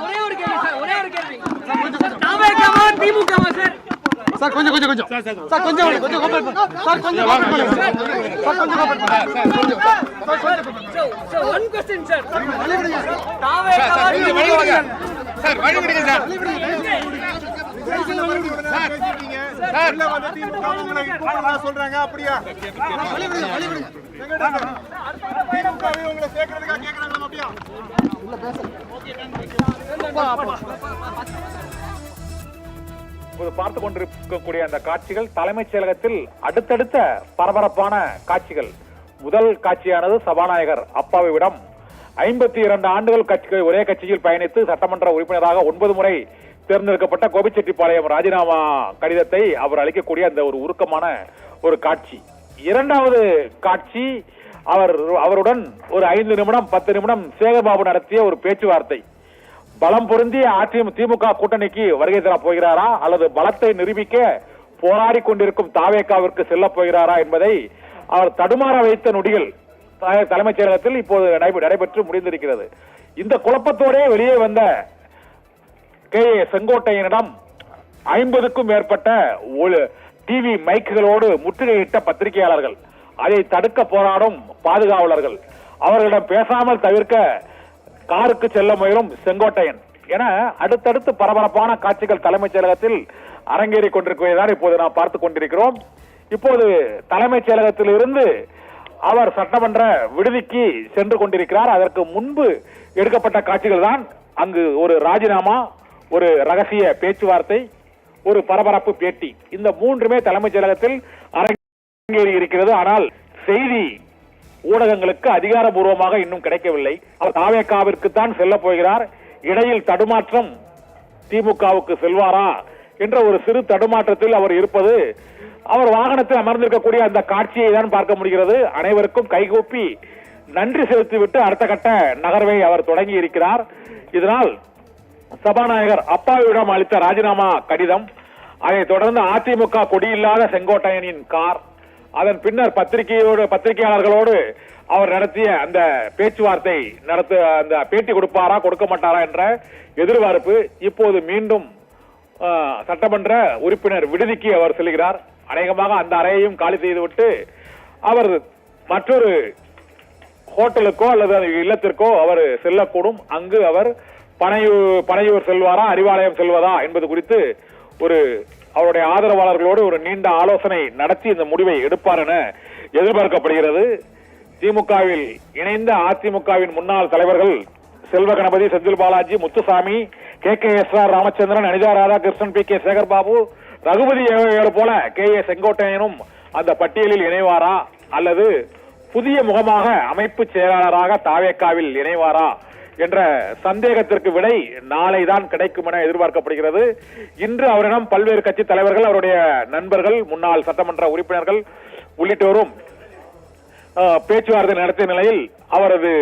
ஒரே ஒரு கேள்வி சார் ஒரே ஒரு கேள்வி. தாவேக்காவா திமுகவா சார்? சார் கொஞ்சம் கொஞ்சம் கொஞ்சம். சார் கொஞ்சம் கொஞ்சம் கோபம் சார் கொஞ்சம் சார் கொஞ்சம் கோபம் பண்ணுங்க சார் ஒன் கொஸ்டின் சார் திமுகவா சார் வழி விடுங்க சார். சார் சொல்றாங்க அப்படியா? வெங்கடேசன், திமுகவை உங்களை சேர்க்கறதுக்காக கேக்குறாங்க அப்படியா? பார்த்து கொண்டிருக்கக்கூடிய அந்த காட்சிகள் தலைமைச் செயலகத்தில் அடுத்தடுத்த பரபரப்பான காட்சிகள். முதல் காட்சியானது சபாநாயகர் அப்பாவிடம். ஐம்பத்தி இரண்டு ஆண்டுகள் கட்சிகள் ஒரே கட்சியில் பயணித்து சட்டமன்ற உறுப்பினராக ஒன்பது முறை தேர்ந்தெடுக்கப்பட்ட கோபிச்செட்டிப்பாளையம் ராஜினாமா கடிதத்தை அவர் அளிக்கக்கூடிய அந்த ஒரு உருக்கமான ஒரு காட்சி. இரண்டாவது காட்சி அவர் அவருடன் ஒரு ஐந்து நிமிடம் பத்து நிமிடம் சேகர்பாபு நடத்திய ஒரு பேச்சுவார்த்தை. பலம் பொருந்திய அதிமுக திமுக கூட்டணிக்கு வருகை தர போகிறாரா? அல்லது பலத்தை நிரூபிக்க போராடி கொண்டிருக்கும் தாவேக்காவிற்கு செல்ல போகிறாரா என்பதை அவர் தடுமாற வைத்த நொடிகள் தலைமைச் செயலகத்தில் இப்போது நடைபெற்று முடிந்திருக்கிறது. இந்த குழப்பத்தோடே வெளியே வந்த கே. ஏ. செங்கோட்டையனிடம் ஐம்பதுக்கும் மேற்பட்ட டிவி மைக்குகளோடு முற்றுகையிட்ட பத்திரிகையாளர்கள் அதை தடுக்க போராடும் பாதுகாவலர்கள். அவர்களிடம் பேசாமல் தவிர்க்க காருக்கு செல்ல முயலும் செங்கோட்டையன். என அடுத்தடுத்து பரபரப்பான காட்சிகள் தலைமைச் செயலகத்தில் அரங்கேறிக் கொண்டிருக்கிறதான் இப்போது நாம் பார்த்து கொண்டிருக்கிறோம். இப்போது தலைமைச் செயலகத்தில் இருந்து அவர் சட்டமன்ற விடுதிக்கு சென்று கொண்டிருக்கிறார். அதற்கு முன்பு எடுக்கப்பட்ட காட்சிகள் தான் அங்கு ஒரு ராஜினாமா ஒரு ரகசிய பேச்சுவார்த்தை ஒரு பரபரப்பு பேட்டி. இந்த மூன்றுமே தலைமைச் செயலகத்தில் அரங்க இருக்கிறது. ஆனால் செய்தி ஊடகங்களுக்கு அதிகாரபூர்வமாக இன்னும் கிடைக்கவில்லை. அவர் தாவேக்காவிற்கு தான் செல்ல போகிறார். இடையில் தடுமாற்றம் திமுகவுக்கு செல்வாரா என்ற ஒரு சிறு தடுமாற்றத்தில் அவர் இருப்பது அவர் வாகனத்தில் அமர்ந்திருக்கக்கூடிய அந்த காட்சியை தான் பார்க்க முடிகிறது. அனைவருக்கும் கைகூப்பி நன்றி செலுத்திவிட்டு அடுத்த கட்ட நகர்வை அவர் தொடங்கி இருக்கிறார். இதனால் சபாநாயகர் அப்பாவிடம் அளித்த ராஜினாமா கடிதம் அதைத் தொடர்ந்து அதிமுக கொடியில்லாத செங்கோட்டையனின் கார் அதன் பின்னர் பத்திரிகையோடு பத்திரிகையாளர்களோடு அவர் நடத்திய அந்த பேச்சுவார்த்தை நடத்த அந்த பேட்டி கொடுப்பாரா கொடுக்க மாட்டாரா என்ற எதிர்பார்ப்பு இப்போது மீண்டும் சட்டமன்ற உறுப்பினர் விடுதிக்கு அவர் செல்கிறார். அநேகமாக அந்த அறையையும் காலி செய்துவிட்டு அவர் மற்றொரு ஹோட்டலுக்கோ அல்லது இல்லத்திற்கோ அவர் செல்லக்கூடும். அங்கு அவர் பனையூர் பனையூர் செல்வாரா அறிவாலயம் செல்வதா என்பது குறித்து ஒரு அவருடைய ஆதரவாளர்களோடு ஒரு நீண்ட ஆலோசனை நடத்தி இந்த முடிவை எடுப்பார் என எதிர்பார்க்கப்படுகிறது. திமுகவில் இணைந்த அதிமுகவின் முன்னாள் தலைவர்கள் Selva Ganapathi Senthil Balaji Muthusamy K K S R Ramachandran Anitha Radhakrishnan P K Sekarbabu Ragupathi போல கே ஏ செங்கோட்டையனும் அந்த பட்டியலில் இணைவாரா? அல்லது புதிய முகமாக அமைப்பு செயலாளராக தாவேக்காவில் இணைவாரா? என்ற சந்தேகத்திற்கு விடை நாளை தான் கிடைக்கும் என எதிர்பார்க்கப்படுகிறது. இன்று அவரிடம் பல்வேறு கட்சி தலைவர்கள் அவருடைய நண்பர்கள் முன்னாள் சட்டமன்ற உறுப்பினர்கள் உள்ளிட்டோரும் பேச்சுவார்த்தை நடத்திய நிலையில் அவரது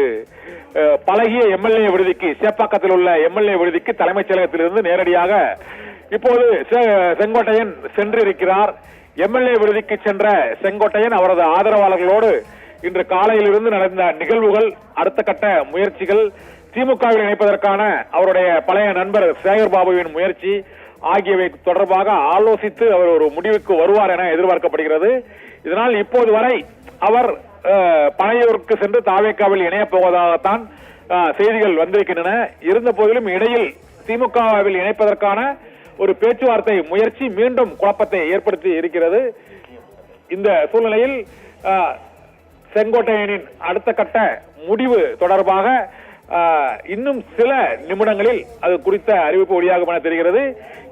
பழகிய எம்எல்ஏ விடுதிக்கு சேப்பாக்கத்தில் உள்ள எம்எல்ஏ விடுதிக்கு தலைமைச் செயலகத்திலிருந்து நேரடியாக இப்போது செ- செங்கோட்டையன் சென்றிருக்கிறார். எம்எல்ஏ விடுதிக்கு சென்ற செங்கோட்டையன் அவரது ஆதரவாளர்களோடு இன்று காலையிலிருந்து நடந்த நிகழ்வுகள் அடுத்த கட்ட முயற்சிகள் திமுகவில் இணைப்பதற்கான அவருடைய பழைய நண்பர் சேகர் பாபுவின் முயற்சி ஆகியவை தொடர்பாக ஆலோசித்து அவர் ஒரு முடிவுக்கு வருவார் என எதிர்பார்க்கப்படுகிறது. இதனால் இப்போது வரை அவர் அஹ், பனையூருக்கு சென்று தாவேக்காவில் இணையப் போவதாகத்தான் செய்திகள் வந்திருக்கின்றன. இருந்த போதிலும் இடையில் திமுகவில் இணைப்பதற்கான ஒரு பேச்சுவார்த்தை முயற்சி மீண்டும் குழப்பத்தை ஏற்படுத்தி இருக்கிறது. இந்த சூழ்நிலையில் செங்கோட்டையனின் அடுத்த கட்ட முடிவு தொடர்பாக இன்னும் சில நிமிடங்களில் அது குறித்த அறிவிப்பு வெளியாகும் என தெரிகிறது.